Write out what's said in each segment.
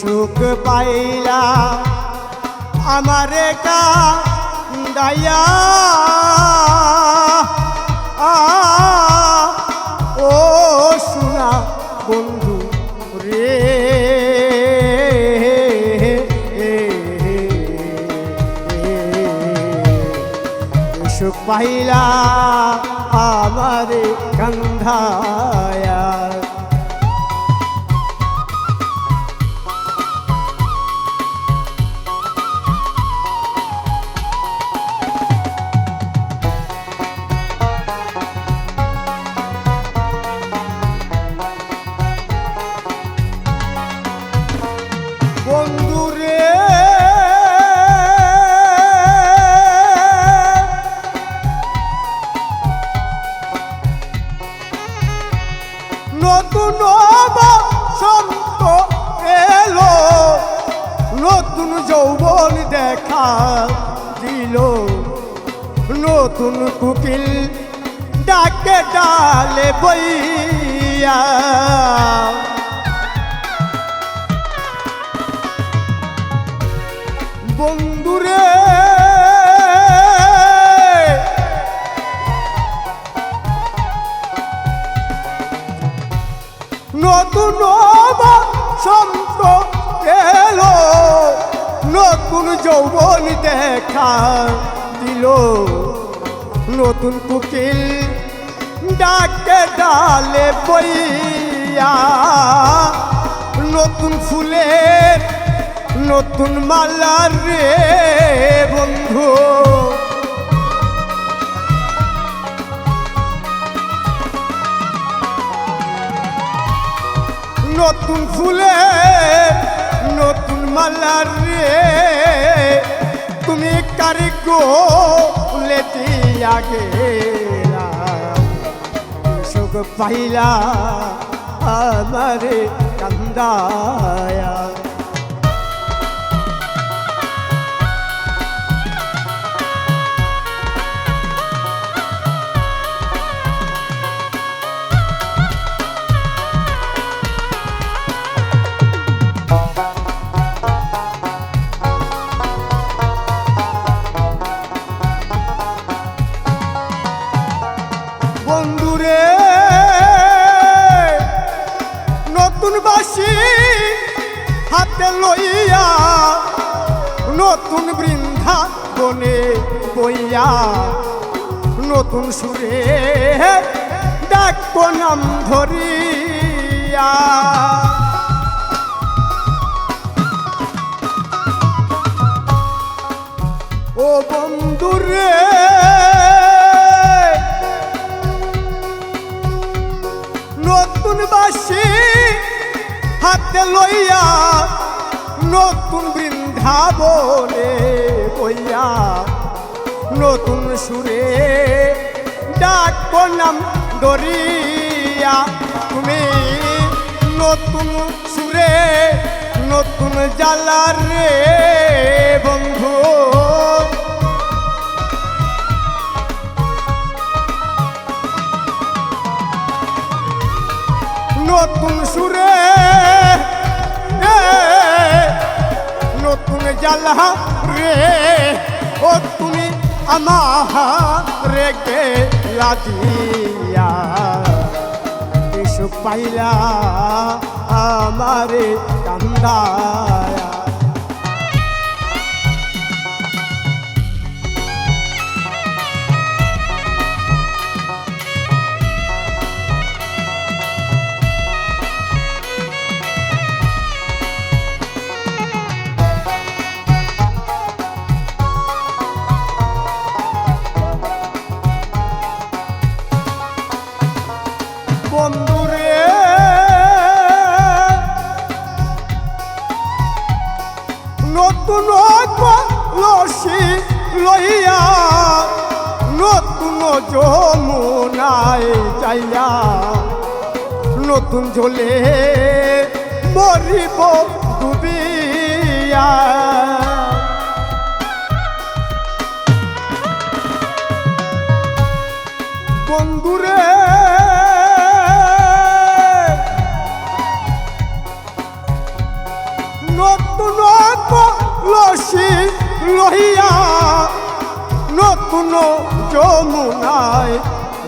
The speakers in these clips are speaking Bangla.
সুখ পাইলা আমারে কা দায়া ও সোনা বন্ধু রে। সুখ পাইলা আমারে কান্ধায়া দেখা দিল। নতুন কুকিল ডাকে ডালে বইয়া। বন্ধুরে নতুন যৌবন দেখা দিল। নতুন কুকিল ডাকে ডালে বইয়া। নতুন ফুলের নতুন মালার রে বন্ধু। নতুন ফুলে নতুন মালার রে। তুমি কারি গো লেতিয়া গেলা। সুখ পাইলা আমারে কান্দায়া। বাসি হাতে লইয়া নতুন বৃন্ধা বনে বইয়া নতুন সুরে ডাক নাম ধরিয়া। ও বন্ধুরে নতুন বাসি হাতে লইয়া নতুন বৃন্দাবনে বইয়া নতুন সুরে ডাক নাম দরিয়া তুমি নতুন সুরে, নতুন জালার রে বন্ধু। নতুন সুরে জ্বালা রে ও তুমি আমার রেগে লাদিয়া কিছু পাইলা আমারে কান্দায়া। লইয়া নতুন যমুনায় যাইয়া নতুন জলে মরিব ডুবিয়া। বন্ধুরে নতুন যমুনায়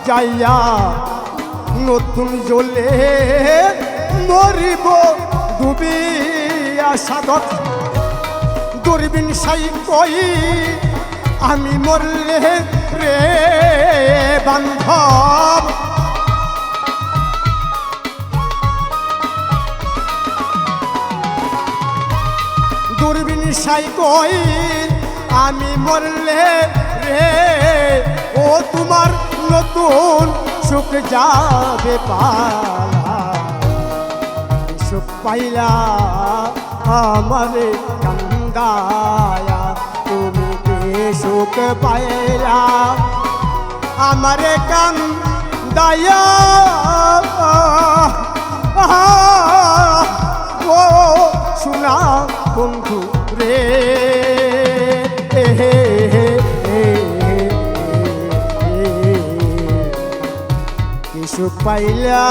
যাইয়া নতুন জলে মরিব ডুবিয়া সাগর। দূরবীন সাই কই আমি মরলে রে বান্ধব। দূরবীন সাই কই আমি মরলে রে, ও তোমার নতুন সুখ যাবে পালা। সুখ পাইলা আমারে কান্দায়া, তুমি সুখ পাইলা? আমারে কান্দায়া কিছু পাইলা।